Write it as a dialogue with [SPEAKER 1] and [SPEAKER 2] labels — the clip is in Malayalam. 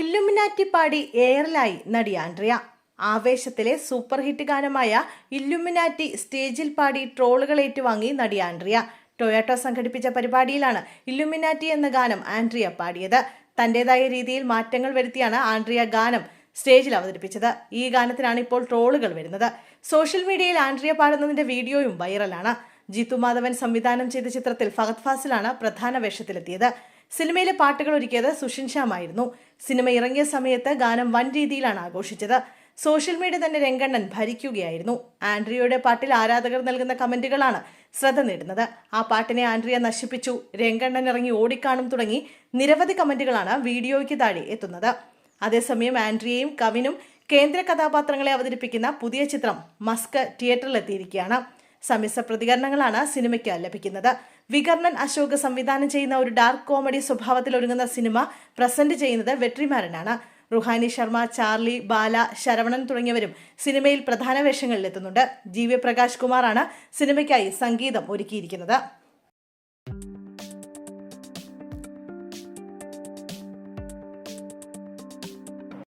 [SPEAKER 1] ഇല്ലുമിനാറ്റി പാടി എയറിലായി നടി ആൻഡ്രിയ. ആവേശത്തിലെ സൂപ്പർ ഹിറ്റ് ഗാനമായ ഇല്ലുമിനാറ്റി സ്റ്റേജിൽ പാടി ട്രോളുകൾ ഏറ്റുവാങ്ങി നടി ആൻഡ്രിയ. ടൊയാറ്റോ സംഘടിപ്പിച്ച പരിപാടിയിലാണ് ഇല്ലുമിനാറ്റി എന്ന ഗാനം ആൻഡ്രിയ പാടിയത്. തന്റേതായ രീതിയിൽ മാറ്റങ്ങൾ വരുത്തിയാണ് ആൻഡ്രിയ ഗാനം സ്റ്റേജിൽ അവതരിപ്പിച്ചത്. ഈ ഗാനത്തിനാണ് ഇപ്പോൾ ട്രോളുകൾ വരുന്നത്. സോഷ്യൽ മീഡിയയിൽ ആൻഡ്രിയ പാടുന്നതിന്റെ വീഡിയോയും വൈറലാണ്. ജിത്തു മാധവൻ സംവിധാനം ചെയ്ത ചിത്രത്തിൽ ഫഹദ് ഫാസിലാണ് പ്രധാന വേഷത്തിലെത്തിയത്. സിനിമയിലെ പാട്ടുകൾ ഒരുക്കിയത് സുഷിൻ ശ്യാം ആയിരുന്നു സിനിമ ഇറങ്ങിയ സമയത്ത് ഗാനം വൻ രീതിയിലാണ് ആഘോഷിച്ചത്. സോഷ്യൽ മീഡിയ തന്നെ രംഗണ്ണൻ ഭരിക്കുകയായിരുന്നു. ആൻഡ്രിയയുടെ പാട്ടിൽ ആരാധകർ നൽകുന്ന കമന്റുകളാണ് ശ്രദ്ധ നേടുന്നത്. ആ പാട്ടിനെ ആൻഡ്രിയ നശിപ്പിച്ചു. രംഗണ്ണൻ ഇറങ്ങി ഓടിക്കാണും തുടങ്ങി നിരവധി കമന്റുകളാണ് വീഡിയോയ്ക്ക് താഴെ എത്തുന്നത്. അതേസമയം ആൻഡ്രിയയും കവിനും കേന്ദ്ര കഥാപാത്രങ്ങളെ അവതരിപ്പിക്കുന്ന പുതിയ ചിത്രം മസ്ക് തിയേറ്ററിലെത്തിയിരിക്കുകയാണ്. സമ്മിശ്ര പ്രതികരണങ്ങളാണ് സിനിമയ്ക്ക് ലഭിക്കുന്നത്. വികർണൻ അശോക് സംവിധാനം ചെയ്യുന്ന ഒരു ഡാർക്ക് കോമഡി സ്വഭാവത്തിൽ ഒരുങ്ങുന്ന സിനിമ പ്രസന്റ് ചെയ്യുന്നത് വെട്രിമാരനാണ്. റുഹാനി ശർമ്മ ചാർലി ബാല ശരവണൻ തുടങ്ങിയവരും സിനിമയിൽ പ്രധാന വേഷങ്ങളിലെത്തുന്നുണ്ട്. ജി വി പ്രകാശ് കുമാറാണ് സിനിമയ്ക്കായി സംഗീതം ഒരുക്കിയിരിക്കുന്നത്.